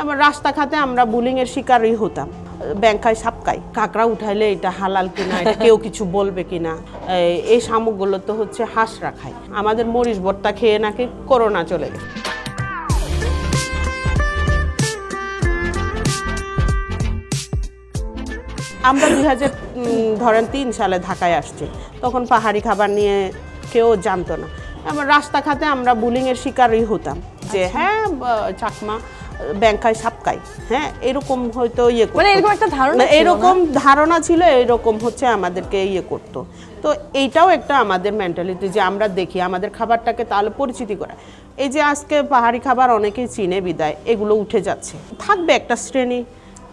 এবার রাস্তাঘাটে আমরা বুলিংয়ের শিকারই হতাম। ব্যাংকায় সাপকাই কাঁকড়া উঠাইলে এটা হালাল কিনা, এটা কেউ কিছু বলবে কিনা? এই- শামুকগুলো তো হচ্ছে হাঁস রাখায় আমাদের মরিচ ভর্তা খেয়ে নাকি করোনা চলে গেছে। আমরা দুই হাজার ধরেন তিন সালে ঢাকায় আসছি। তখন পাহাড়ি খাবার নিয়ে কেউ জানতো না। এবার রাস্তাঘাটে আমরা বুলিংয়ের শিকারই হতাম। যে হ্যাঁ চাকমা ব্যাংকায় সাপকাই। হ্যাঁ এরকম হয়তো ইয়ে করতো। মানে এরকম একটা ধারণা? এরকম ধারণা ছিল এরকম হচ্ছে আমাদেরকে ইয়ে করতো। তো এইটাও একটা আমাদের মেন্টালিটি যে আমরা দেখি আমাদের খাবারটাকে তাহলে পরিচিতি করা। এই যে আজকে পাহাড়ি খাবার অনেকেই চিনে বিদায় এগুলো উঠে যাচ্ছে। থাকবে একটা শ্রেণি।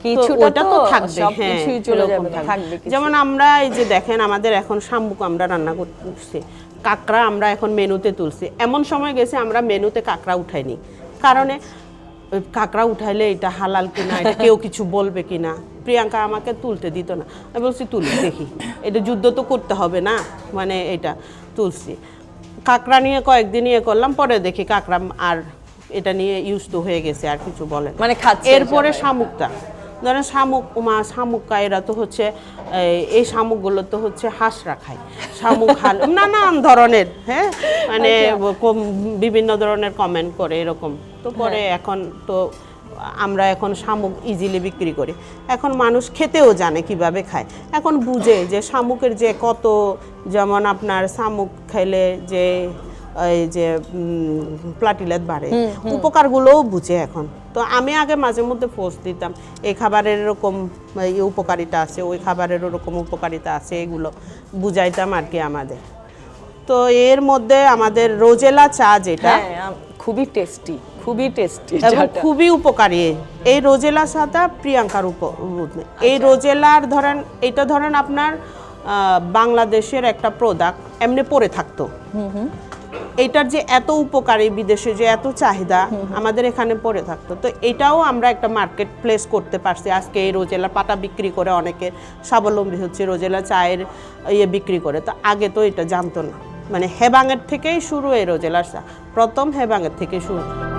কিছুটা তো তো থাকবে হ্যাঁ চলে যাবে থাকবে। থাকবে যেমন আমরা এই যে দেখেন আমাদের এখন শামুক আমরা রান্না করছি কাঁকড়া আমরা এখন মেনুতে তুলছি। এমন সময় গেছে আমরা মেনুতে কাঁকড়া উঠাইনি। কারণে কাঁকড়া উঠাইলে এটা হালাল কিনা এটা কেউ কিছু বলবে কিনা? প্রিয়াঙ্কা আমাকে তুলতে দিত না। আমি বলছি তুলি দেখি। এটা যুদ্ধ তো করতে হবে না মানে এটা তুলছি। কাঁকড়া নিয়ে কয়েকদিন ইয়ে করলাম পরে দেখি কাঁকড়া আর এটা নিয়ে ইউজ তো হয়ে গেছে আর কিছু বলে মানে এরপরে শামুকটা। ধরেন শামুক মা শামুক এরা তো হচ্ছে এই- এই শামুকগুলো তো হচ্ছে হাঁস রাখায় শামুক হাল নানান ধরনের হ্যাঁ? মানে বিভিন্ন ধরনের কমেন্ট করে এরকম। তো পরে এখন তো আমরা এখন শামুক ইজিলি বিক্রি করি। এখন মানুষ খেতেও জানে কীভাবে খায়। এখন বুঝে যে শামুকের যে কত যেমন আপনার শামুক খেলে যে এই যে প্লাটিলেট বাড়ে। উপকারগুলোও বুঝে এখন। তো আমি আগে মাঝে মধ্যে পোস্ট দিতাম এই খাবারের এরকম উপকারিতা আছে ওই খাবারের ওরকম উপকারিতা আছে এগুলো। বুঝাইতাম আর কি আমাদের। তো এর মধ্যে আমাদের রোজেলা চা যেটা হ্যাঁ খুবই টেস্টি খুবই টেস্টি এবং খুবই উপকারী। এই রোজেলা সাদা প্রিয়াঙ্কার উপ উপ- এই রোজেলার ধরেন এটা ধরেন আপনার বাংলাদেশের একটা প্রোডাক্ট এমনি পরে থাকতো। এইটার যে এত উপকারী বিদেশে যে এত চাহিদা আমাদের এখানে পড়ে থাকতো। তো এটাও আমরা একটা মার্কেট প্লেস করতে পারছি। আজকে এই রোজেলা পাতা বিক্রি করে অনেকে স্বাবলম্বী হচ্ছে রোজেলা চায়ের ইয়ে বিক্রি করে। তো আগে তো এটা জানতো না। মানে হেবাঙের থেকেই শুরু এই রোজেলার চা। প্রথম হেবাঙের থেকে শুরু।